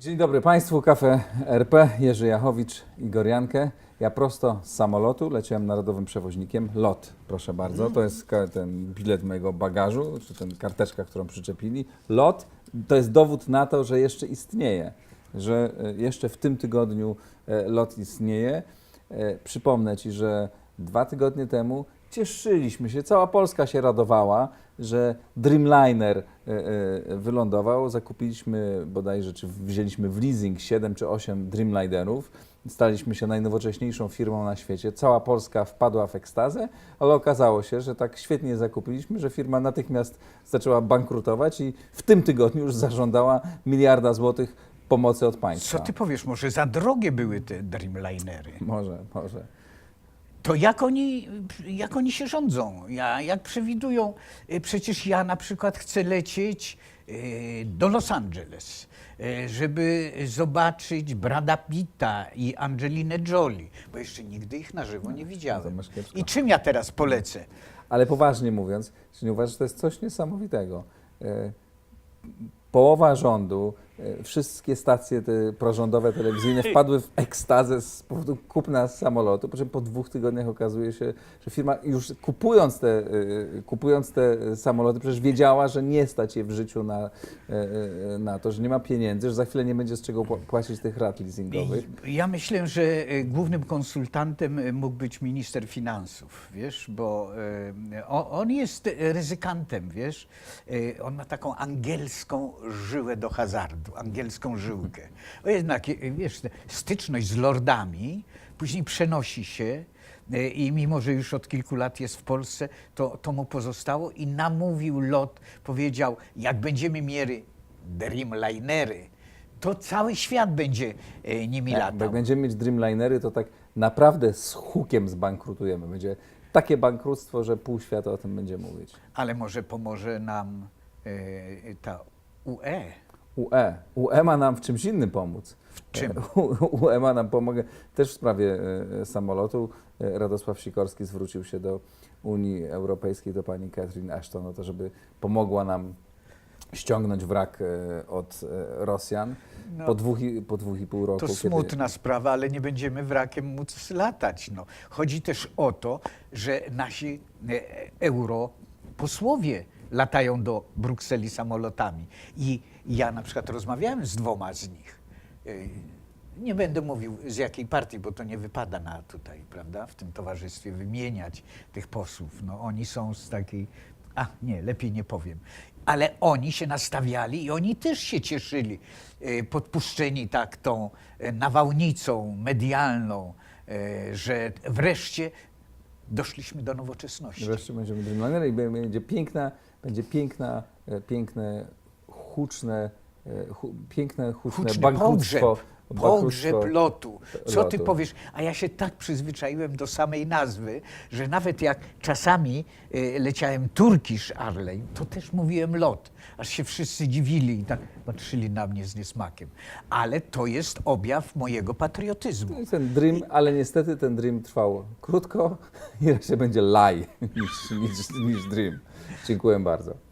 Dzień dobry Państwu, Kafe RP, Jerzy Jachowicz, Igor Jankę. Ja prosto z samolotu leciałem narodowym przewoźnikiem LOT, proszę bardzo. To jest ten bilet mojego bagażu, czy ten karteczka, którą przyczepili. LOT to jest dowód na to, że jeszcze istnieje, że e, jeszcze w tym tygodniu e, LOT istnieje. E, Przypomnę Ci, że dwa tygodnie temu cieszyliśmy się, cała Polska się radowała, że Dreamliner e, e, wylądował. Zakupiliśmy bodajże, czy wzięliśmy w leasing 7 czy 8 Dreamlinerów. Staliśmy się najnowocześniejszą firmą na świecie. Cała Polska wpadła w ekstazę, ale okazało się, że tak świetnie zakupiliśmy, że firma natychmiast zaczęła bankrutować i w tym tygodniu już zażądała miliarda złotych pomocy od państwa. Co ty powiesz, może za drogie były te Dreamlinery? Może, może. To jak oni, jak oni się rządzą? Ja, jak przewidują? Y, Przecież ja na przykład chcę lecieć y, do Los Angeles, y, żeby zobaczyć Brada Pitta i Angelinę Jolie, bo jeszcze nigdy ich na żywo nie widziałem. I czym ja teraz polecę? Ale poważnie mówiąc, czy nie uważasz, że to jest coś niesamowitego? E, Połowa rządu, e, wszystkie stacje te prorządowe, telewizyjne wpadły w ekstazę z powodu kupna samolotu, po czym po dwóch tygodniach okazuje się, że firma już kupując te, e, kupując te samoloty, przecież wiedziała, że nie stać jej w życiu na, e, e, na to, że nie ma pieniędzy, że za chwilę nie będzie z czego pła- płacić tych rat leasingowych. Ja myślę, że e, głównym konsultantem e, mógł być minister finansów, wiesz, bo e, on jest e, ryzykantem, wiesz. E, On ma taką angielską żyłę do hazardu, angielską żyłkę. Bo jednak, e, wiesz, styczność z lordami później przenosi się e, i mimo, że już od kilku lat jest w Polsce, to, to mu pozostało i namówił lot, powiedział, jak będziemy mieli Dreamlinery, to cały świat będzie e, nimi Tak, latał. jak będziemy mieć Dreamlinery, to tak naprawdę z hukiem zbankrutujemy. Będzie takie bankructwo, że pół świata o tym będzie mówić. Ale może pomoże nam e, ta UE. UE. UE ma nam w czymś innym pomóc. W czym? UE ma nam pomogę też w sprawie e, samolotu. E, Radosław Sikorski zwrócił się do Unii Europejskiej, do pani Catherine Ashton o to, żeby pomogła nam ściągnąć wrak e, od Rosjan No. po, dwóch i, po dwóch i pół roku. To smutna sprawa, ale nie będziemy wrakiem móc latać. No. Chodzi też o to, że nasi europosłowie latają do Brukseli samolotami. I ja na przykład rozmawiałem z dwoma z nich. E, Nie będę mówił z jakiej partii, bo to nie wypada na tutaj, prawda, w tym towarzystwie wymieniać tych posłów. No, oni są z takiej. A nie, lepiej nie powiem. Ale oni się nastawiali i oni też się cieszyli, e, podpuszczeni tak tą e, nawałnicą medialną, że wreszcie doszliśmy do nowoczesności. Wreszcie będziemy Dreamlinery i będzie piękna, będzie piękna, e, piękne, huczne, e, hu, piękne, huczne, Huczny bankructwo. pogrzeb, pogrzeb lotu. Co ty powiesz? A ja się tak przyzwyczaiłem do samej nazwy, że nawet jak czasami y, leciałem Turkish Airlines, to też mówiłem lot. Aż się wszyscy dziwili i tak patrzyli na mnie z niesmakiem. Ale to jest objaw mojego patriotyzmu. No ten dream, ale niestety ten dream trwał krótko i raczej będzie lie niż, niż, niż dream. Dziękuję bardzo.